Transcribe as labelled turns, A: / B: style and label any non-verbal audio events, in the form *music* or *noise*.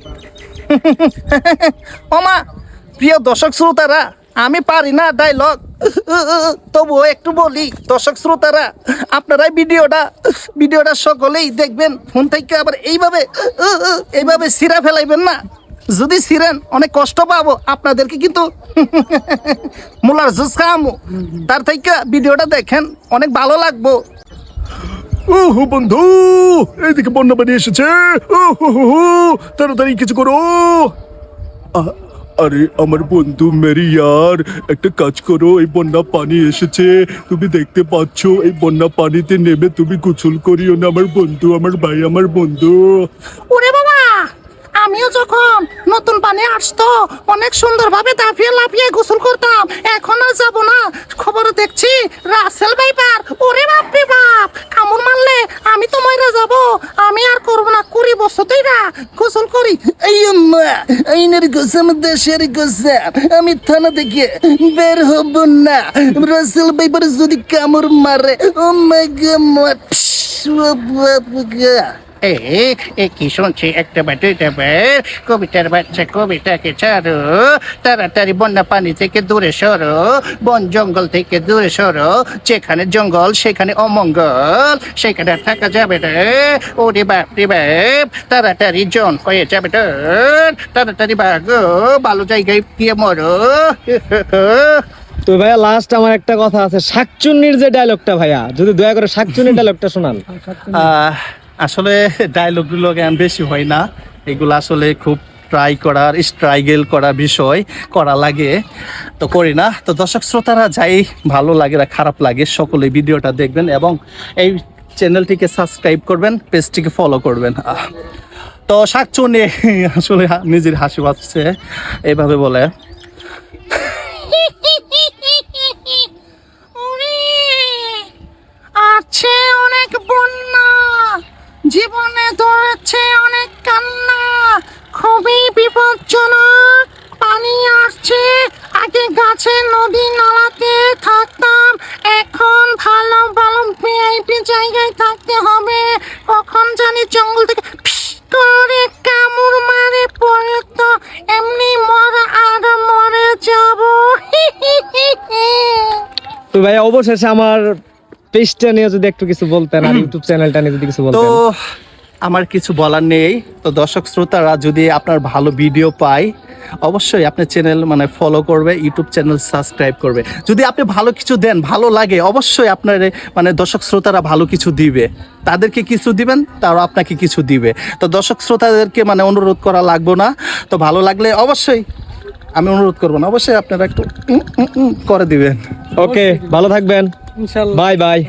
A: *laughs* ওমা প্রিয় দর্শক শ্রোতারা আমি পারি না ডায়লগ *laughs* তবুও একটু বলি দর্শক শ্রোতারা আপনারাই ভিডিওটা ভিডিওটা সকলেই দেখবেন ফোন থেকে আবার এইভাবে *laughs* এইভাবে সিরা ফেলাইবেন না। যদি সিরেন অনেক কষ্ট পাবো আপনাদেরকে কিন্তু মোলার জুস খাওয়ামো। তার থেকে ভিডিওটা দেখেন অনেক ভালো লাগবো।
B: ওহ বন্ধু এসেছে। ওহ, হো, তাড়াতাড়ি কিছু করো। আরে আমার বন্ধু মেরিয়ার একটা কাজ করো এই বন্যা পানি এসেছে। তুমি দেখতে পাচ্ছ এই বন্যা পানিতে নেমে তুমি গোসল করিও না আমার বন্ধু আমার ভাই আমার বন্ধু।
A: ওরে বাবা আমিও যখন নতুন পানি আসতো অনেক সুন্দরভাবে দাপিয়ে লাফিয়ে গোসল করতাম। এখন আর যাব না। খবর দেখছি রাসেল ভাইপার ওরে বাপ রে বাপ কামড় মারলে আমি তো মরে যাব আমি আর করব না কুড়ি বছর তুই না গোসল করি। এই আইনের গোসম দেশের গোসাম আমি থানা থেকে বের হব না। রাসেল বাইবার যদি কামড় মারে, ও মাই গড শুনছি? একটা বা দুইটা কবিতার বাচ্চা কবিতাকে ছাড়ো। তাড়াতাড়ি বন্যা পানি থেকে দূরে সরো। বন জঙ্গল থেকে দূরে সরো। যেখানে জঙ্গল, সেখানে অমঙ্গল। সেখানে থাকা যাবে না। ওরে বাপ রে বাপ, তাড়াতাড়ি জন হয়ে যাবে না। তাড়াতাড়ি বাগো, ভালো জায়গায় গিয়ে মরো। *laughs*
C: তো ভাইয়া লাস্ট আমার একটা কথা আছে। শাকচুন্নির যে ডায়লগটা ভাইয়া যদি দয়া করে শাকচুন্নির ডায়লগটা শোনান।
A: আহ, আসলে ডায়লগগুলো জ্ঞান বেশি হয় না। এগুলো আসলে খুব ট্রাই করার স্ট্রাইগেল করা বিষয় করা লাগে। তো করি না। তো দর্শক শ্রোতারা যাই ভালো লাগে না খারাপ লাগে সকলে ভিডিওটা দেখবেন এবং এই চ্যানেলটিকে সাবস্ক্রাইব করবেন পেজটিকে ফলো করবেন। তো শাকচুনি আসলে নিজের হাসি পাচ্ছে। এইভাবে বলে আছে অনেক বন্যা জীবনে ধরেছে অনেক কান্না, খুবই বিপজ্জনক। পানি আসছে, আগে গাছে নদী নালাতে থাকতাম, এখন ভালো ভালো ভিআইপি জায়গায় থাকতে হবে। কখন জানি জঙ্গল থেকে করে কামড় মারে পড়ে তো এমনি মরা আর মরে যাব।
C: তো ভাইয়া অবশেষে আমার পেজটা নিয়ে যদি একটু কিছু বলতেন আর ইউটিউব চ্যানেলটা নিয়ে যদি কিছু
A: তো আমার কিছু বলার নেই। তো দর্শক শ্রোতারা যদি আপনার ভালো ভিডিও পায় অবশ্যই আপনার চ্যানেল মানে ফলো করবে ইউটিউব চ্যানেল সাবস্ক্রাইব করবে। যদি আপনি ভালো কিছু দেন ভালো লাগে অবশ্যই আপনার মানে দর্শক শ্রোতারা ভালো কিছু দিবে। তাদেরকে কিছু দিবেন তারা আপনাকে কিছু দিবে। তো দর্শক শ্রোতাদেরকে মানে অনুরোধ করা লাগবে না। তো ভালো লাগলে অবশ্যই আমি অনুরোধ করব না। অবশ্যই আপনারা একটু করে দিবেন।
C: ওকে ভালো থাকবেন। Bye bye